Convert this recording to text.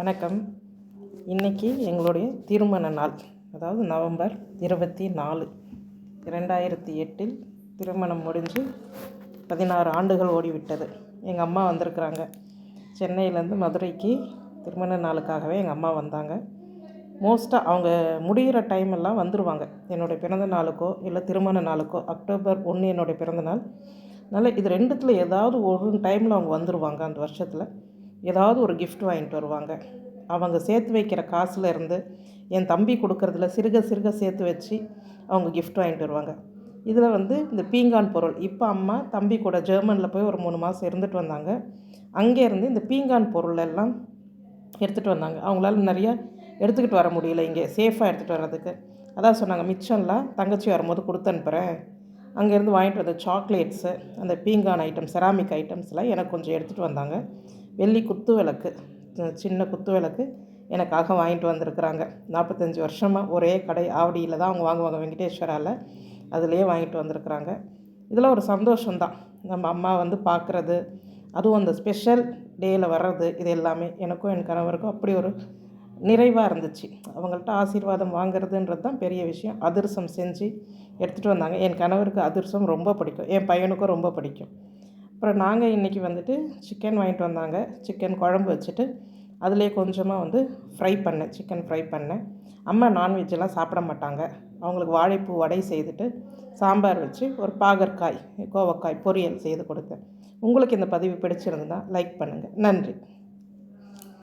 வணக்கம். இன்றைக்கி எங்களுடைய திருமண நாள். அதாவது நவம்பர் இருபத்தி நாலு. இரண்டாயிரத்தி எட்டில் திருமணம் முடிஞ்சு பதினாறு ஆண்டுகள் ஓடிவிட்டது. எங்கள் அம்மா வந்திருக்கிறாங்க. சென்னையிலேருந்து மதுரைக்கு திருமண நாளுக்காகவே எங்கள் அம்மா வந்தாங்க. மோஸ்ட்டாக அவங்க முடிகிற டைம் எல்லாம் வந்துடுவாங்க என்னுடைய பிறந்த நாளுக்கோ இல்லை திருமண நாளுக்கோ அக்டோபர் ஒன்று என்னுடைய பிறந்த நாள். அதனால் இது ரெண்டுத்தில் ஏதாவது ஒரு டைமில் அவங்க வந்துடுவாங்க அந்த வருஷத்தில். ஏதாவது ஒரு கிஃப்ட் வாங்கிட்டு வருவாங்க. அவங்க சேர்த்து வைக்கிற காசுல இருந்து என் தம்பி கொடுக்கறதுல சிறுக சிறுக சேர்த்து வச்சு அவங்க கிஃப்ட் வாங்கிட்டு வருவாங்க. இதில் வந்து இந்த பீங்கான் பொருள். இப்போ அம்மா தம்பி கூட ஜெர்மனில் போய் ஒரு மூணு மாதம் இருந்துட்டு வந்தாங்க. அங்கேருந்து இந்த பீங்கான் பொருள் எல்லாம் எடுத்துகிட்டு வந்தாங்க. அவங்களால நிறைய எடுத்துக்கிட்டு வர முடியல இங்கே. சேஃபாக எடுத்துகிட்டு வர்றதுக்கு. அதான் சொன்னாங்க மிச்சம்லாம் தங்கச்சி வரும்போது கொடுத்து அனுப்புகிறேன் அங்கேருந்து வாங்கிட்டு வந்த சாக்லேட்ஸு அந்த பீங்கான் ஐட்டம் செராமிக் ஐட்டம்ஸ்லாம் எனக்கு கொஞ்சம் எடுத்துகிட்டு வந்தாங்க. வெள்ளி குத்து விளக்கு சின்ன குத்து விளக்கு எனக்காக வாங்கிட்டு வந்திருக்கிறாங்க. நாற்பத்தஞ்சு வருஷமாக ஒரே கடை ஆவடியில் தான் அவங்க வாங்குவாங்க வெங்கடேஸ்வராவில் அதுலேயே வாங்கிட்டு வந்திருக்கிறாங்க. இதில் ஒரு சந்தோஷம்தான் நம்ம அம்மா வந்து பார்க்குறது அதுவும் அந்த ஸ்பெஷல் டேயில் வர்றது இது எல்லாமே எனக்கும் என் கணவருக்கும் அப்படி ஒரு நிறைவாக இருந்துச்சு. அவங்கள்ட்ட ஆசீர்வாதம் வாங்குறதுன்றது தான் பெரிய விஷயம். அதிரசம் செஞ்சு எடுத்துகிட்டு வந்தாங்க. என் கணவருக்கு அதிரசம் ரொம்ப பிடிக்கும். என் பையனுக்கும் ரொம்ப பிடிக்கும். அப்புறம் நாங்கள் இன்றைக்கி வந்துட்டு சிக்கன் வாங்கிட்டு வந்தாங்க. சிக்கன் குழம்பு வச்சுட்டு அதுலேயே கொஞ்சமாக வந்து ஃப்ரை பண்ணேன். சிக்கன் ஃப்ரை பண்ணேன். அம்மா நான்வெஜ்ஜெல்லாம் சாப்பிட மாட்டாங்க. அவங்களுக்கு வாழைப்பூ வடை செய்துட்டு சாம்பார் வச்சு ஒரு பாகற்காய் கோவக்காய் பொரியல் செய்து கொடுத்தேன். உங்களுக்கு இந்த பதிவு பிடிச்சிருந்ததுன்னா லைக் பண்ணுங்கள் நன்றி.